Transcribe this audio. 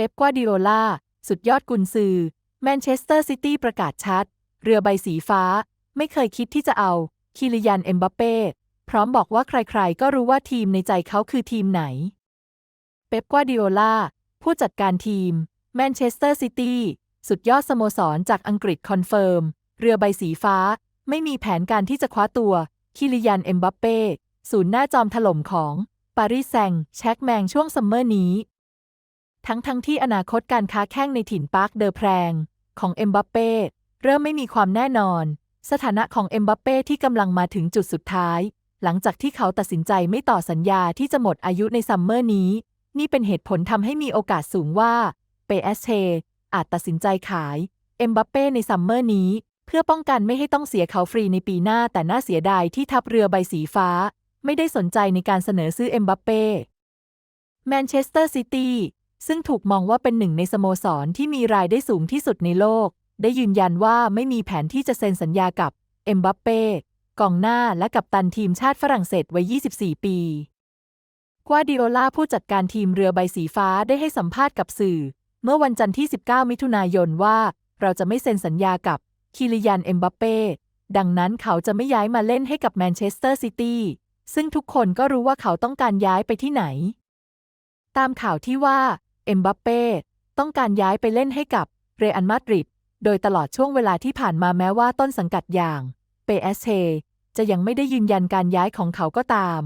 เป๊ปกวาร์ดิโอลา สุดยอดกุนซือ แมนเชสเตอร์ซิตี้ประกาศชัด เรือใบสีฟ้า ไม่เคยคิดที่จะเอา คิริยันเอ็มบัปเป้ พร้อมบอกว่าใครๆ ก็รู้ว่าทีมในใจเขาคือทีมไหน เป๊ปกวาร์ดิโอลา ผู้จัดการทีม แมนเชสเตอร์ซิตี้ สุดยอดสโมสรจากอังกฤษคอนเฟิร์ม เรือใบสีฟ้า ไม่มีแผนการที่จะคว้าตัว คิริยันเอ็มบัปเป้ ศูนย์หน้าจอมถล่มของ ปารีสแซงแช็กแมงช่วงซัมเมอร์นี้ ทั้งทั้งที่อนาคตการค้าแข่งในถิ่นปาร์คเดอแพรงของเอ็มบัปเป้เริ่มไม่มีความแน่นอน สถานะของเอ็มบัปเป้ที่กำลังมาถึงจุดสุดท้าย หลังจากที่เขาตัดสินใจไม่ต่อสัญญาที่จะหมดอายุในซัมเมอร์นี้ นี่เป็นเหตุผลทำให้มีโอกาสสูงว่าเปเอสเอาจตัดสินใจขายเอ็มบัปเป้ในซัมเมอร์นี้ เพื่อป้องกันไม่ให้ต้องเสียเขาฟรีในปีหน้าแต่น่าเสียดายที่ทัพเรือใบสีฟ้า ไม่ได้สนใจในการเสนอซื้อเอ็มบัปเป้แมนเชสเตอร์ซิตี้ ซึ่งถูกมองว่าเป็นหนึ่งในสโมสรที่มีรายได้สูงที่สุดในโลก ได้ยืนยันว่าไม่มีแผนที่จะเซ็นสัญญากับเอ็มบัปเป้กองหน้าและกัปตันทีมชาติฝรั่งเศสวัย 24 ปีกวาดิโอลาผู้จัดการทีมเรือใบสีฟ้าได้ให้สัมภาษณ์กับสื่อ เมื่อวันจันทร์ที่ 19 มิถุนายนว่า เราจะไม่เซ็นสัญญากับคิริยันเอ็มบัปเป้ดังนั้นเขาจะไม่ย้ายมาเล่นให้กับแมนเชสเตอร์ซิตี้ซึ่งทุกคนก็รู้ว่าเขาต้องการย้ายไปที่ไหน ตามข่าวที่ว่า เอ็มบัปเป้ต้องการย้ายไปเล่นให้กับเรอัลมาดริด โดยตลอดช่วงเวลาที่ผ่านมาแม้ว่าต้นสังกัดอย่างเปเอสเจะยังไม่ได้ยืนยันการย้ายของเขาก็ตาม